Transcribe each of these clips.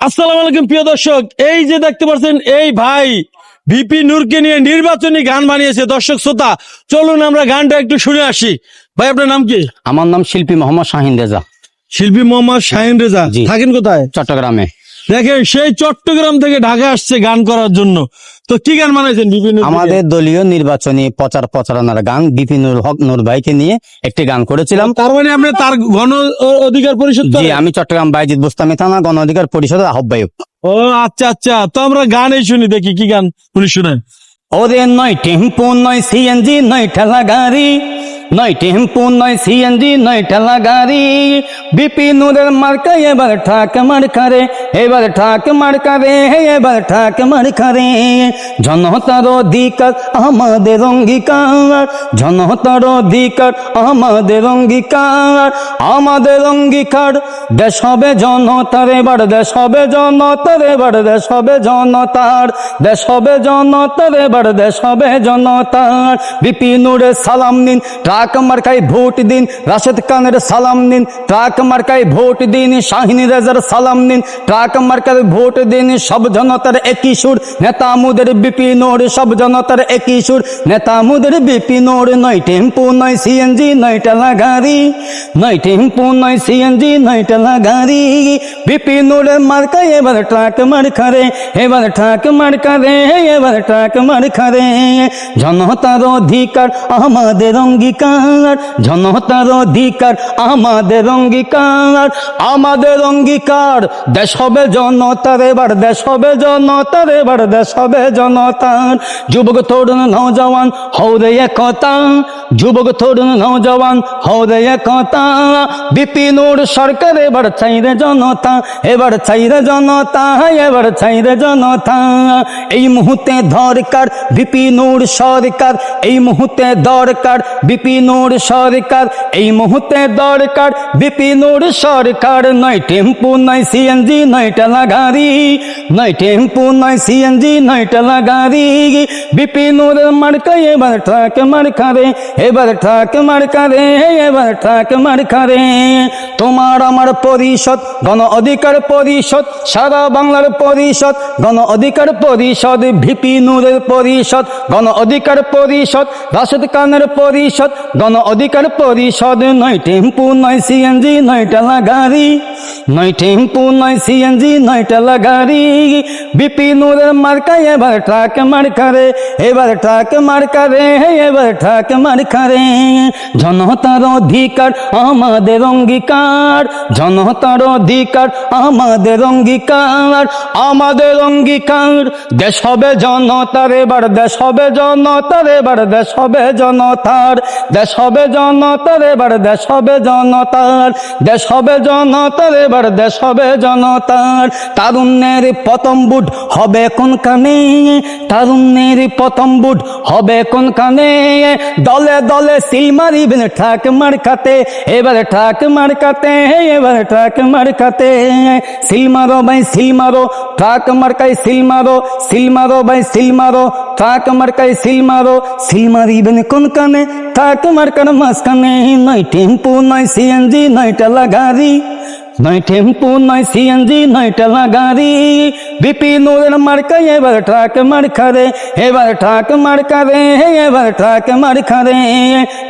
আসসালামু আলাইকুম প্রিয় দর্শক। এই যে দেখতে পাচ্ছেন এই ভাই ভিপি নূরকে নিয়ে নির্বাচনী গান বানিয়েছে। দর্শক শ্রোতা চলুন আমরা গানটা একটু শুনে আসি। ভাই আপনার নাম কি? আমার নাম শিল্পী মোহাম্মদ শাহিন রেজা। শিল্পী মোহাম্মদ শাহিন রেজা। থাকেন কোথায়? চট্টগ্রামে। দেখেন সেই চট্টগ্রাম থেকে ঢাকা আসছে গান করার জন্য। তো কি গান বানাইছেন ভিপি নূর আমাদের দলীয় নির্বাচনী প্রচার প্রচারণার গান বিপিনুর হক নূর ভাইকে নিয়ে একটি গান করেছিলাম। তার মানে আপনি তার গণ অধিকার পরিষদ জি আমি চট্টগ্রাম বাইজিৎ বোস্তামি থানা গণ অধিকার পরিষদের আহ্বায়ক। ও আচ্ছা আচ্ছা। তো আমরা গানই শুনি দেখি কি গান উনি শুনেন। ওরে নয় টেম্পো নয় সিএনজি নয় ঠেলা গাড়ি নয় টেম্পো নয় সিএনজি নয় ঠেলা গাড়ি। বিপিনুরের মার্কা, এবার ঠাক মার্কারে, এবার ঠাক মার্কারে, এবার ঠাক মার্কারে। জনতার অধিকার আমাদের অঙ্গীকার, জনতার অধিকার আমাদের অঙ্গীকার আমাদের অঙ্গীকার। দেশ হবে জনতার, এবার দেশ হবে জনতার, এবার দেশ হবে জনতার। দেশ হবে জনতার, এবার দেশ হবে জনতার। বিপিনুরে সালাম নিন ট্রাক মার্কায় ভোট দিন রাশেদ খানের সালাম নিন ট্রাক মার্কায় ভোট দিন শাহিনী রেজার সালাম নিন ট্রাক মার্কায় ভোট দিন সব জনতার একই সুর নেতা মুদের বিপিনোর সব জনতার একই সুর নেতা মুদের বিপিনোর নয় টেম্পু নয় সিএনজি নয় টালা গাড়ি নয় টেম্পু নয় সিএনজি নয় টালা গাড়ি বিপিনোর মার্কা এবার ট্রাক মার খারে এবার ট্রাক মার খারে এবার ট্রাক মার খারে জনতার অধিকার আমাদের অঙ্গীকার জনতার অধিকার, আমাদের অঙ্গীকার আমাদের অঙ্গীকার। দেশ হবে জনতার, এবার দেশ হবে জনতার, এবার দেশ হবে জনতার। যুবক, তরুণ নৌজওয়ান হৌরে একতা। যুবক, তরুণ নৌজওয়ান হৌরে একতা। বিপিনুর সরকার, এবার চাইরে জনতা, এবার চাইরে জনতা, এবার চাইরে জনতা। এই মুহূর্তে দরকার বিপিনুর সরকার, এই মুহূর্তে দরকার বিপিনুর সরকার, এই মুহূর্তে দরকার। বিপিনুর সরকার, নয় টেম্পু, নয় সিএনজি, নয় টালা গাড়ি। নয় টেম্পু, নয় সিএনজি, নয় টালা গাড়ি। বিপিনুর মার্কা, এবার ট্রাক মার্কারে, এবার ট্রাক মার্কারে, এবার ট্রাক মার্কারে। তোমার আমার পরিষদ, গণ অধিকার পরিষদ, সারা বাংলার পরিষদ, গণ অধিকার পরিষদ ভিপি নূরের পরিষদ, গণ অধিকার পরিষদ, রাশেদ খানের পরিষদ গণ অধিকার পরিষদ নয় টেম্পু, নয় সিএনজি নয় টালা গাড়ি নয় টেম্পু, নয় সিএনজি নয় টালা গাড়ি বিপি নূরের মার্কা, এবার ট্রাক মার্কারে। এবার ট্রাক মার্কারে, এবার ট্রাক মার্কারে। জনতার অধিকার আমাদের অঙ্গীকার। জনতার অধিকার আমাদের অঙ্গীকার। আমাদের অঙ্গীকার, দেশ হবে জনতার, এবার দেশ হবে জনতার, এবার দেশ হবে জনতার। দেশ হবে জনতার, এবার দেশ হবে জনতার। দেশ হবে জনতার, এবার দেশ হবে জনতার। তারুণ্যের প্রথম বুট হবে কোন কানে? তারুণ্যের প্রথম বুট হবে কোন কানে? দলে দলে সিল মারিবেন ঠাক মার্কাতে, এবার ঠাক মার্কাতে, এবার ঠাক মার্কাতে। সিল মারো ভাই, সিল মারো। ট্রাক মার্কাই সিল মারো সিল মারো ভাই, সিল মারো। ট্রাক মার্কাই সিল মারো, সিল মারিবেন কোন কানে? ট্রাক মার্কার মাঝখানে নয় টেম্পু নয় সিএনজি নয় টালা গাড়ি নয় টেম্পু নয় সিএনজি নয় টালা গাড়ি বিপি বিপিনুরের মার্কা, এবার ট্রাক মার্কারে, এবার ট্রাক মার্কারে, এবার ট্রাক মার্কারে।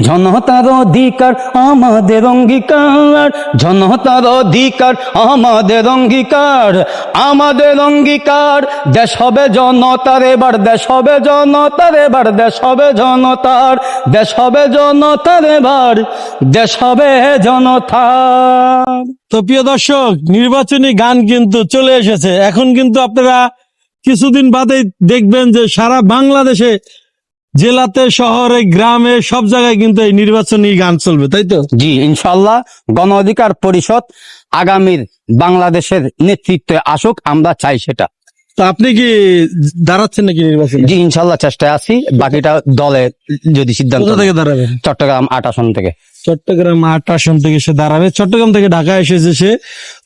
জনতার অধিকার, আমাদের অঙ্গীকার। জনতার অধিকার, আমাদের অঙ্গীকার। আমাদের অঙ্গীকার, দেশ হবে জনতার, এবার দেশ হবে জনতার, এবার দেশ হবে জনতার। দেশ হবে জনতার, এবার দেশ হবে জনতার। তো প্রিয় দর্শক নির্বাচনী গান কিন্তু চলে এসেছে। এখন কিন্তু আপনারা কিছুদিন বাদে দেখবেন যে সারা বাংলাদেশে জেলাতে শহরে গ্রামে সব জায়গায় কিন্তু এই নির্বাচনী গান চলবে তাই তো? জি ইনশাল্লাহ গণ অধিকার পরিষদ আগামীর বাংলাদেশের নেতৃত্বে আসুক আমরা চাই সেটা। তো আপনি কি দাঁড়াচ্ছেন নাকি নির্বাচন? জি ইনশাল্লাহ চেষ্টায় আছি বাকিটা দলে যদি সিদ্ধান্ত থেকে দাঁড়াবেন? চট্টগ্রাম আট আসন থেকে। চট্টগ্রাম আট আসন থেকে সে দাঁড়াবে। চট্টগ্রাম থেকে ঢাকা এসেছে সে।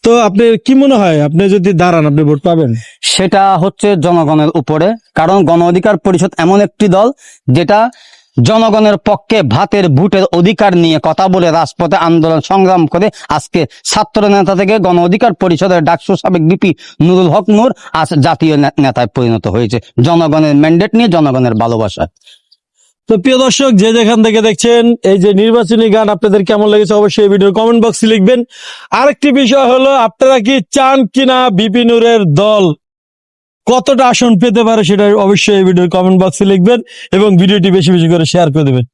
তো আপনি কি মনে হয়, আপনি যদি দাঁড়ান, আপনি ভোট পাবেন? সেটা হচ্ছে জনগণের উপরে। কারণ গণ অধিকার পরিষদ এমন একটি দল, যেটা জনগণের পক্ষে ভাতের ভোটের অধিকার নিয়ে কথা বলে রাজপথে আন্দোলন সংগ্রাম করে আজকে ছাত্র নেতা থেকে গণ অধিকার পরিষদের ডাকসু সাবেক বিপি নুরুল হক নূর আজ জাতীয় নেতায় পরিণত হয়েছে। জনগণের ম্যান্ডেট নিয়ে জনগণের ভালোবাসা। তো প্রিয় দর্শক, যে যেখান থেকে দেখছেন, এই যে নির্বাচনী গান আপনাদের কেমন লেগেছে অবশ্যই ভিডিও কমেন্ট বক্সে লিখবেন। আরেকটি বিষয় হলো, আপনারা কি চান কিনা বিপিনুরের দল? কতটা আসন পেতে পারে সেটা অবশ্যই এই ভিডিওর কমেন্ট বক্সে লিখবেন এবং ভিডিওটি বেশি বেশি করে শেয়ার করে দেবেন।